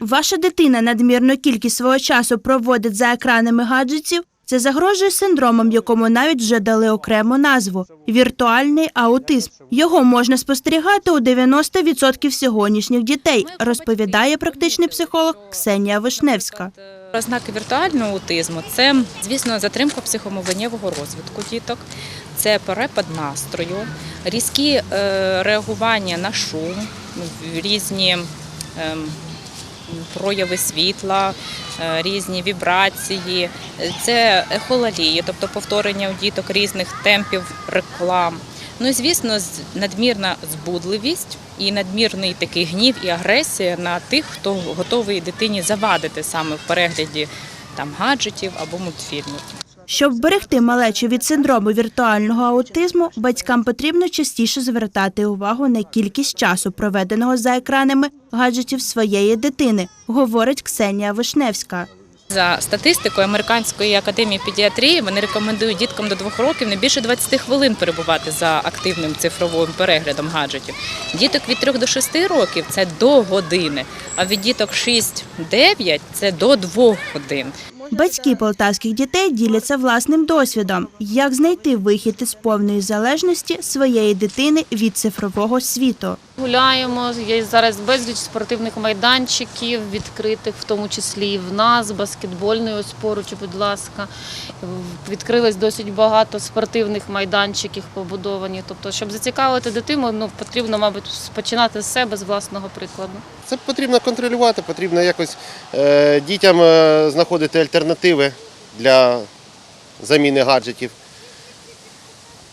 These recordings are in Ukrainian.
Ваша дитина надмірну кількість свого часу проводить за екранами гаджетів. Це загрожує синдромом, якому навіть вже дали окрему назву віртуальний аутизм. Його можна спостерігати у 90% сьогоднішніх дітей, розповідає практичний психолог Ксенія Вишневська. Ознаки віртуального аутизму це, звісно, затримка психомовленнєвого розвитку діток, це перепад настрою, різкі е, реагування на шум, різні ем, прояви світла, е, різні вібрації, це ехолалії, тобто повторення у діток різних темпів реклам. Ну і звісно, надмірна збудливість і надмірний такий гнів і агресія на тих, хто готовий дитині завадити саме в перегляді там гаджетів або мультфільмів. Щоб вберегти малечу від синдрому віртуального аутизму, батькам потрібно частіше звертати увагу на кількість часу, проведеного за екранами гаджетів своєї дитини, говорить Ксенія Вишневська. За статистикою Американської академії педіатрії вони рекомендують діткам до двох років не більше 20 хвилин перебувати за активним цифровим переглядом гаджетів. Діток від 3 до 6 років це до години, а від діток 6-9 це до 2 годин. Батьки полтавських дітей діляться власним досвідом, як знайти вихід із повної залежності своєї дитини від цифрового світу. Гуляємо, є зараз безліч спортивних майданчиків, відкритих, в тому числі і в нас, баскетбольний, ось поруч, будь ласка. Відкрилось досить багато спортивних майданчиків побудовані. Тобто, щоб зацікавити дитину, ну, потрібно, мабуть, починати з себе, з власного прикладу. Це потрібно контролювати, потрібно якось е, дітям е, знаходити альтернативи для заміни гаджетів.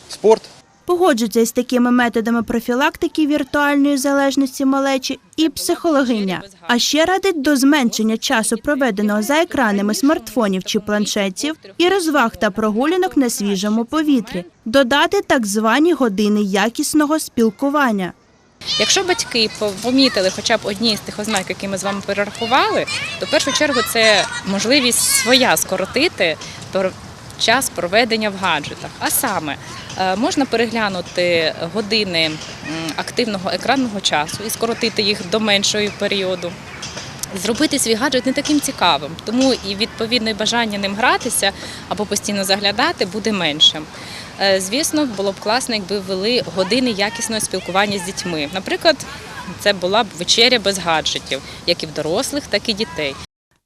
Спорт. Погоджується із такими методами профілактики віртуальної залежності малечі і психологиня. А ще радить до зменшення часу, проведеного за екранами смартфонів чи планшетів, і розваг та прогулянок на свіжому повітрі, додати так звані години якісного спілкування. Якщо батьки помітили хоча б одні з тих ознак, які ми з вами перерахували, то в першу чергу це можливість своя скоротити час проведення в гаджетах. А саме е, можна переглянути години активного екранного часу і скоротити їх до меншого періоду. Зробити свій гаджет не таким цікавим, тому і відповідне бажання ним гратися або постійно заглядати буде меншим. Е, Звісно, було б класно, якби ввели години якісного спілкування з дітьми. Наприклад, це була б вечеря без гаджетів, як і в дорослих, так і дітей.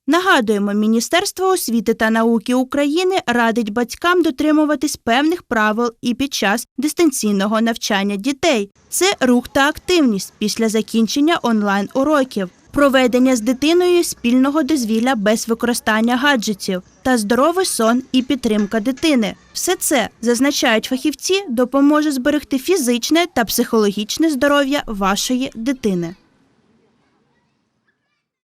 Нагадуємо, Міністерство освіти та науки України радить батькам дотримуватись певних правил і під час дистанційного навчання дітей. Це рух та активність після закінчення онлайн уроків, проведення з дитиною спільного дозвілля без використання гаджетів та здоровий сон і підтримка дитини. Все це зазначають фахівці, допоможе зберегти фізичне та психологічне здоров'я вашої дитини.